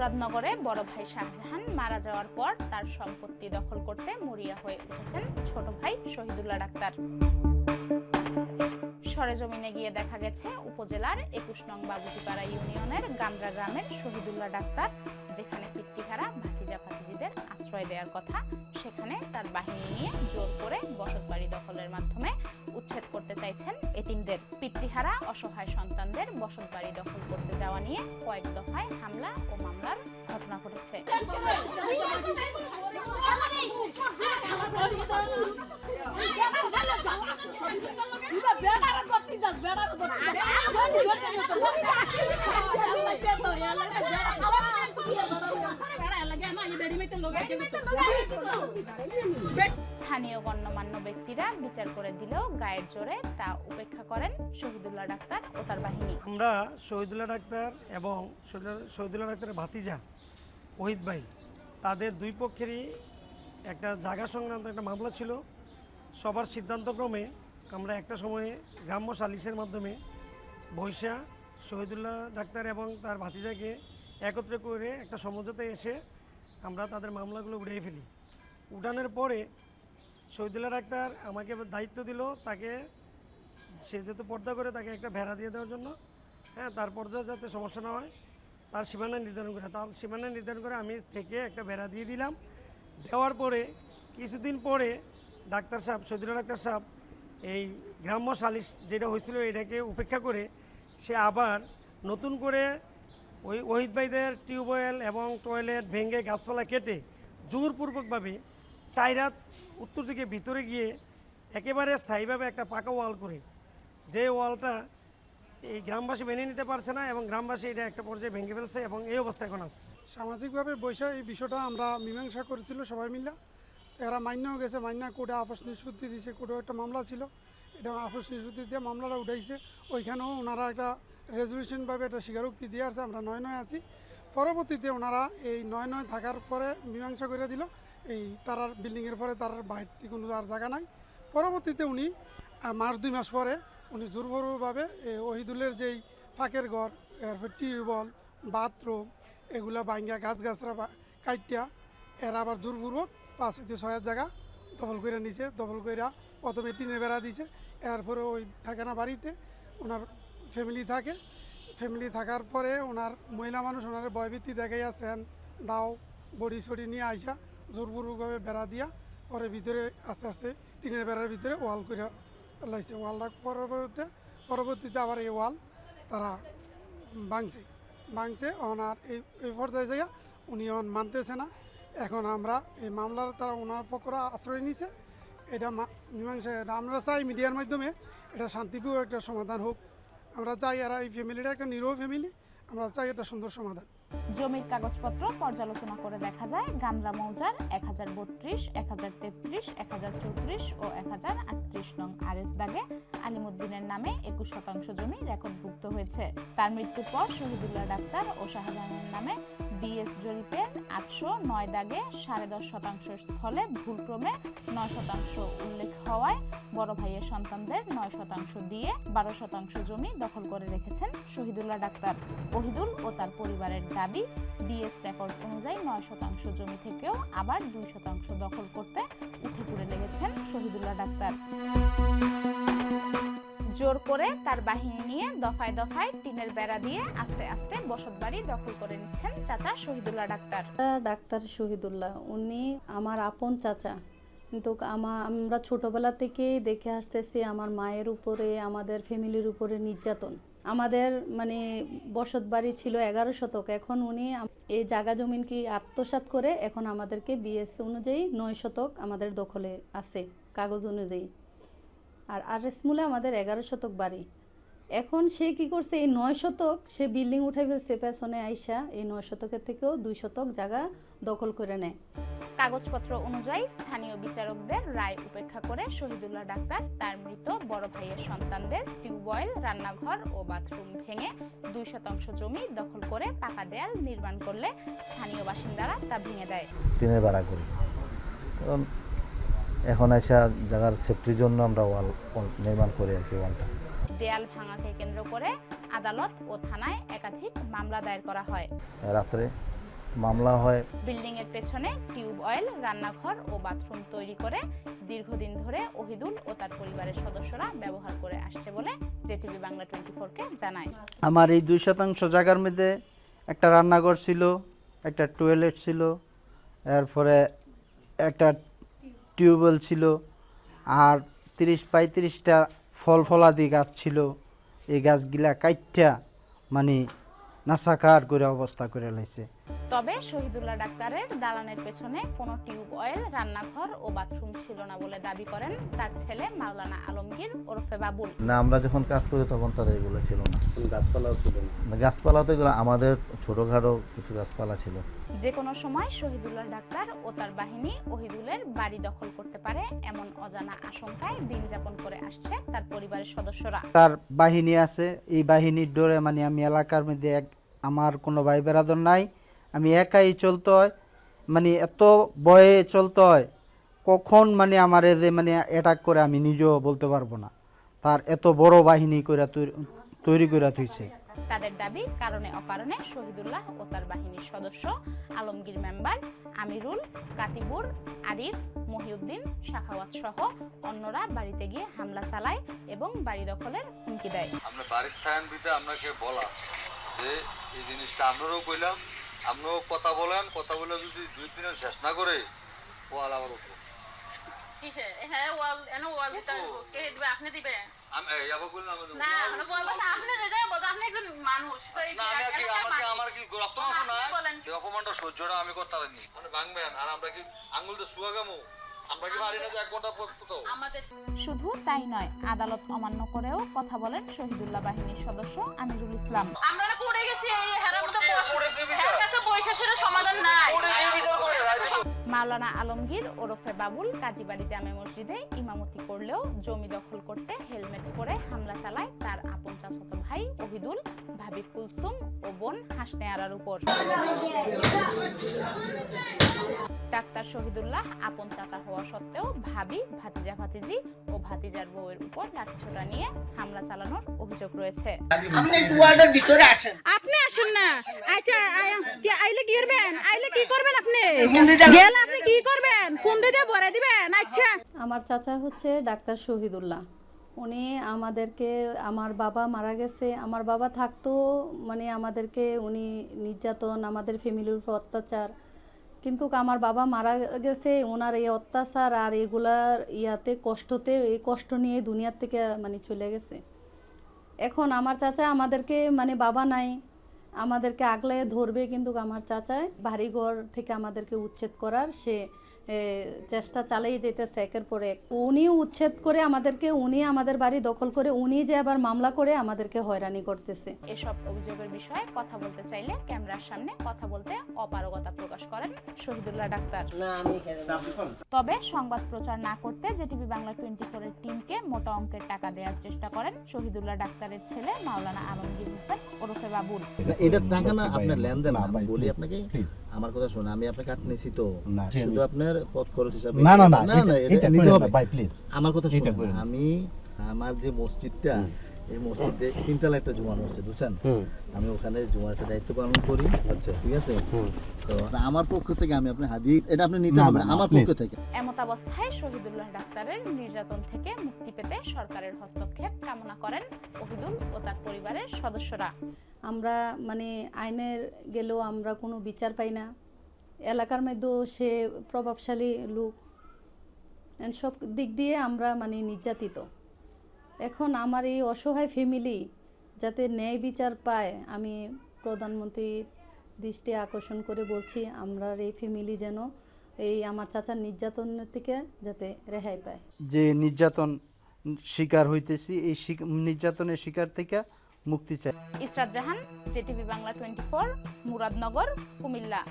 মুরাদনগরে বড় ভাই শাহজাহান মারা যাওয়ার পর তার সম্পত্তি দখল করতে মরিয়া হয়ে উঠেছেন ছোট ভাই শহীদুল্লাহ ডাক্তার। সরেজমিনে গিয়ে দেখা গেছে, উপজেলার একুশ নং বাবুটিপাড়া ইউনিয়নের গামরা গ্রামের শহীদুল্লাহ ডাক্তার যেখানে পিতৃহারা ভাতিজা ভাতিজিদের আশ্রয় দেওয়ার কথা সেখানে তার বাহিনী নিয়ে জোর করে বসত বাড়ি দখলের মাধ্যমে উচ্ছেদ করতে চাইছেন এতিমদের পিতৃহারা অসহায় সন্তানদের বসত বাড়ি দখল করতে যাওয়া নিয়ে কয়েক দফায় হামলা ও মামলার ঘটনা ঘটেছে স্থানীয় গণ্যমান্য ব্যক্তিরা বিচার করে দিলেও গায়ের জোরে তা উপেক্ষা করেন শহীদুল্লাহ ডাক্তার ও তার বাহিনী। আমরা শহীদুল্লাহ ডাক্তার এবং শহীদুল্লাহ- ডাক্তারের ভাতিজা ওহিদ ভাই, তাদের দুই পক্ষেরই একটা জায়গা সংক্রান্ত একটা মামলা ছিল। সবার সিদ্ধান্তক্রমে আমরা একটা সময়ে গ্রাম্য সালিসের মাধ্যমে বৈশা, শহীদুল্লাহ ডাক্তার এবং তার ভাতিজাকে একত্রে করে একটা সমঝোতায় এসে আমরা তাদের মামলাগুলো উড়িয়ে ফেলি। উঠানোর পরে শহীদুল্লাহ ডাক্তার আমাকে দায়িত্ব দিল তাকে, সে যেহেতু পর্দা করে তাকে একটা ভেড়া দিয়ে দেওয়ার জন্য। হ্যাঁ তার পর্দা যাতে সমস্যা না হয়, তার সীমানা নির্ধারণ করে। তার সীমানা নির্ধারণ করে আমি থেকে একটা ভেড়া দিয়ে দিলাম। দেওয়ার পরে কিছুদিন পরে ডাক্তার সাহেব সৈদুল্লাহ ডাক্তার সাহেব এই গ্রাম্য সালিশ যেটা হয়েছিল এটাকে উপেক্ষা করে সে আবার নতুন করে ওই ওহিদ ভাইদের টিউবওয়েল এবং টয়লেট ভেঙে গাছপালা কেটে জোরপূর্বকভাবে চাইরাত উত্তর দিকে ভিতরে গিয়ে একেবারে স্থায়ীভাবে একটা পাকা ওয়াল করে। যে ওয়ালটা এই গ্রামবাসী মেনে নিতে পারছে না এবং গ্রামবাসী এটা একটা পর্যায়ে ভেঙে ফেলছে এবং এই অবস্থা এখন আছে। সামাজিকভাবে বৈশা এই বিষয়টা আমরা মীমাংসা করেছিল সবাই মিলে। এরা মান্যও গেছে, মান্য কোর্টে আপস নিষ্পত্তি দিয়েছে কোর্টেও একটা মামলা ছিল। এটা আপস নিষ্পত্তি দিয়ে মামলাটা উঠাইছে। ওইখানেও ওনারা একটা রেজলিউশনভাবে একটা স্বীকারোক্তি দিয়ে আসছে, আমরা নয় নয় আছি। পরবর্তীতে ওনারা এই নয় নয় থাকার পরে মীমাংসা করে দিল। এই তারার বিল্ডিংয়ের পরে তার বাড়িতে কোনো আর জায়গা নাই। পরবর্তীতে উনি মাস দুই মাস পরে উনি জোরভরভাবে ওহিদুলের যেই ফাঁকের ঘর এরপর টিউবওয়েল, বাথরুম, এগুলা ভাঙ্গা গাছ গাছরা কাইটিয়া এরা আবার জোরপূর্বক পাঁচ হইতে ছয়ের জায়গা দখল করে নিছে। দখল করে প্রথমে টিনে বেড়া দিছে। এরপরে ওই থাকে না বাড়িতে ওনার ফ্যামিলি থাকে। ফ্যামিলি থাকার পরে ওনার মহিলা মানুষ ওনার ভয়ভীতি দেখাই আছেন দাও, বড়ি সড়ি নিয়ে আইসা, জোরপূর্বকভাবে বেড়া দিয়া, পরে ভিতরে আস্তে আস্তে টিনের বেড়ার ভিতরে ওয়াল করে লাইছে। ওয়ালটা পরবর্তীতে পরবর্তীতে আবার এই ওয়াল তারা ভাঙছে। ভাঙছে, ওনার এই এই পর্যায়ে যাইয়া উনি এখন মানতেছে না। এখন আমরা এই মামলার তারা ওনার পক্ষরা আশ্রয় নিছে। এটা মীমাংসা আমরা চাই মিডিয়ার মাধ্যমে এটা শান্তিপূর্ণ একটা সমাধান হোক। আমরা চাই এরা এই ফ্যামিলিটা একটা নিরহ ফ্যামিলি আমরা চাই একটা সুন্দর সমাধান। জমির কাগজপত্র পর্যালোচনা করে দেখা যায় গান্দ্রা মৌজার এক হাজার বত্রিশ, এক হাজার তেত্রিশ, এক হাজার চৌত্রিশ ও এক হাজার আটত্রিশ নং আরএস দাগে আলিমুদ্দিনের নামে একুশ শতাংশ জমি রেকর্ডভুক্ত হয়েছে। তার মৃত্যুর পর শহীদুল্লাহ ডাক্তার ও শাহজাহানের নামে ডিএস জরিপের আটশো নয় দাগে সাড়ে দশ শতাংশ স্থলে ভুলক্রমে নয় শতাংশ উল্লেখ হওয়ায় বড় ভাইয়ের সন্তানদের নয় শতাংশ দিয়ে বারো শতাংশ জমি দখল করে রেখেছেন শহীদুল্লাহ ডাক্তার ওহিদুল ও তার পরিবারের দাবি ডিএস রেকর্ড অনুযায়ী নয় শতাংশ জমি থেকেও আবার দুই শতাংশ দখল করতে উঠে পড়ে লেগেছেন শহীদুল্লাহ ডাক্তার। জোর করে তার বাহিনী নিয়ে দফায় দফায় টিনের বেড়া দিয়ে আস্তে আস্তে বসত বাড়ি দখল করে নিচ্ছেন চাচা শহীদুল্লাহ ডাক্তার। ডাক্তার শহীদুল্লাহ, উনি আমার আপন চাচা। কিন্তু আমা- আমরা ছোটোবেলা থেকেই দেখে আসতেছি আমার মায়ের উপরে, আমাদের ফ্যামিলির উপরে নির্যাতন। আমাদের মানে বসত বাড়ি ছিল এগারো শতক, এখন উনি এই জায়গা জমিন কি আত্মসাৎ করে এখন আমাদেরকে বিএস অনুযায়ী নয় শতক আমাদের দখলে আছে, কাগজ অনুযায়ী। আর আর এস মূলে আমাদের এগারো শতক বাড়ি। এখন সে কি করছে? এই নয় শতক সে বিল্ডিং উঠে ফেলছে পেছনে আইসা এই নয় শতকের থেকেও দুই শতক জায়গা দখল করে নেয়। কাগজপত্র অনুযায়ী স্থানীয় বিচারকদের রায় উপেক্ষা করে শহীদুল্লাহ ডাক্তার তার মৃত বড় ভাইয়ের সন্তানদের টিউবওয়েল রান্নাঘর ও বাথরুম ভেঙে দুই শতাংশ জমি দখল করে পাকা দেয়াল নির্মাণ করলে স্থানীয় বাসিন্দারা তা ভেঙে দেয়। টিনের ভাড়া করি। এখন এসে জায়গার সেফটির জন্য আমরা ওয়াল ওয়াল নির্মাণ করি আর কি ওয়ালটা। দেয়াল ভাঙাকে কেন্দ্র করে আদালত ও থানায় একাধিক মামলা দায়ের করা হয়। রাত্রে মামলা হয়। বিল্ডিং এর পেছনে টিউব অয়েল রান্নাঘর ও বাথরুম তৈরি করে দীর্ঘদিন ধরে ওহিদুল ও তার পরিবারের সদস্যরা ব্যবহার করে আসছে বলে জেটিভি বাংলা টোয়েন্টি কে জানায়। আমার এই দুই শতাংশ জায়গার মধ্যে একটা রান্নাঘর ছিল একটা টয়লেট ছিল এরপরে একটা টিউবওয়েল ছিল আর তিরিশ পঁয়ত্রিশটা ফল ফলাদি গাছ ছিল এই গাছগুলা কাইটটা মানে নাসাকার করে অবস্থা করে লাইছে। তবে শহীদুল্লাহ ডাক্তারের দালানের পেছনে কোনো টিউব অয়েল রান্নাঘর ও বাথরুম ছিল না বলে দাবি করেন তার ছেলে মাওলানা আলমগীর ওরফে বাবুল। না আমরা যখন কাজ করি তখন তাদের এগুলো ছিল না। গাছপালাও ছিল না। গাছপালা তো এগুলো আমাদের ছোটোখাটো কিছু গাছপালা ছিল। যে কোনো সময় শহীদুল্লাহ ডাক্তার ও তার বাহিনী ওহিদুলের বাড়ি দখল করতে পারে এমন অজানা আশঙ্কায় দিন যাপন করে আসছে তার পরিবারের সদস্যরা। তার বাহিনী আছে এই বাহিনীর ডোরে মানে আমি এলাকার মধ্যে এক আমার কোনো ভাই বেরাদর নাই। আমি একাই চলতে হয়। মানে এত বয়ে চলতে হয় কখন মানে আমার যে মানে অ্যাটাক করে আমি নিজেও বলতে পারব না। তার এত বড় বাহিনী করে তৈরি- তৈরি করে তুইছে তাদের দাবি কারণে অকারণে শহীদুল্লাহ ও তার বাহিনীর সদস্য আলমগীর মেম্বার আমিরুল কাতিবুর আরিফ মহিউদ্দিন শাখাওয়াত সহ অন্যরা বাড়িতে গিয়ে হামলা চালায় এবং বাড়ি দখলের হুমকি দেয়। আমরা বাড়ির থাকেন বিতে আপনাকে বলা যে এই জিনিসটা আপনারও কইলাম আপনিও কথা বলেন কথা বলে যদি দুই দিনে শেষ না করে উপর। হ্যাঁ ওয়াল এনে ওয়াল কে দিবে? আপনি দিবেন আমি আবার বললাম আমি না আমরা করতে পারিনি মানে ভাঙবেন আর আমরা কি আঙ্গুলতে সুয়াগামো আমরা কি পারি না যে এক ঘণ্টা পর তো? আমাদের শুধু তাই নয় আদালত অমান্য করেও কথা বলেন শহীদুল্লাহ বাহিনীর সদস্য আমিরুল ইসলাম। আমরা না পড়ে গেছি এই হেরার মধ্যে হেরার কাছে বৈশাখের সমাধান নাই মাওলানা আলমগীর ওরফে বাবুল কাজীবাড়ি জামে মসজিদে ইমামতি করলেও জমি দখল করতে হেলমেট পরে হামলা চালায় তার আপন চাচাতো ভাই ওহিদুল ভাবি কুলসুম ও বোন হাসনে আরার উপর। ডাক্তার শহীদুল্লাহ আপন চাচা হওয়া সত্ত্বেও ভাবি ভাতিজা ভাতিজি ও ভাতিজার বউয়ের উপর লাঠিছোটা নিয়ে হামলা চালানোর অভিযোগ রয়েছে। আপনি আসুন। না। আচ্ছা কি আইলে কি করবেন? আইলে কি করবেন আপনি? গেলে আপনি কি করবেন? ফোন দিয়ে ভরে দিবেন? আচ্ছা। আমার চাচা হচ্ছে ডাক্তার শহীদুল্লাহ। উনি আমাদেরকে আমার বাবা মারা গেছে। আমার বাবা থাকতো মানে আমাদেরকে উনি নির্যাতন আমাদের ফ্যামিলির উপর অত্যাচার কিন্তু আমার বাবা মারা গেছে, ওনার এই অত্যাচার আর এগুলার ইয়াতে কষ্টতে, এই কষ্ট নিয়ে দুনিয়ার থেকে মানে চলে গেছে। এখন আমার চাচা আমাদেরকে মানে বাবা নাই, আমাদেরকে আগলে ধরবে কিন্তু আমার চাচায় বাড়িঘর থেকে আমাদেরকে উচ্ছেদ করার, সে চেষ্টা চালিয়ে যেতেছে একের পর এক। উনি উচ্ছেদ করে আমাদেরকে উনি আমাদের বাড়ি দখল করে উনি যে আবার মামলা করে আমাদেরকে হয়রানি করতেছে। এসব অভিযোগের বিষয়ে কথা বলতে চাইলে ক্যামেরার সামনে কথা বলতে অপারগতা প্রকাশ করেন শহীদুল্লাহ ডাক্তার। তবে সংবাদ প্রচার না করতে জেটিভি বাংলা টোয়েন্টি ফোরের টিমকে মোটা অঙ্কের টাকা দেওয়ার চেষ্টা করেন শহীদুল্লাহ ডাক্তারের ছেলে মাওলানা আলমগীর হোসেন ওরফে বাবুল। এটা টাকা না আপনার লেনদেন আমি বলি আপনাকে। আমার কথা শোনা আমি আপনাকে কাট নিছি তো শুধু আপনার পথ খরচ হিসাবে না না না এটা- নিতে হবে। ভাই প্লিজ আমার কথা শুনুন আমি আমার যে মসজিদটা এই মসজিদে তিনতলা একটা জুমা মসজিদ বুঝছেন? আমি ওখানে জুমার একটা দায়িত্ব পালন করি আচ্ছা। ঠিক আছে? তো আমার পক্ষ থেকে আমি আপনার হাদি এটা আপনি নিতে হবে আমার পক্ষ থেকে। এমত অবস্থায় শহীদুল্লাহ ডাক্তারের নির্যাতন থেকে মুক্তি পেতে সরকারের হস্তক্ষেপ কামনা করেন ওহিদুল ও তার পরিবারের সদস্যরা। আমরা মানে আইনের গেলেও আমরা কোনো বিচার পাই না। এলাকার মধ্যেও সে প্রভাবশালী লোক। সব দিক দিয়ে আমরা মানে নির্যাতিত। এখন আমার এই অসহায় ফ্যামিলি যাতে ন্যায় বিচার পায় আমি প্রধানমন্ত্রীর দৃষ্টি আকর্ষণ করে বলছি আমরা এই ফ্যামিলি যেন এই আমার চাচার নির্যাতনের থেকে যাতে রেহাই পায়। যে নির্যাতন শিকার হইতেছি এই শিক- নির্যাতনের শিকার থেকে মুক্তি চাই। Israt Jahan JTV Bangla twenty four Muradnagar Comilla.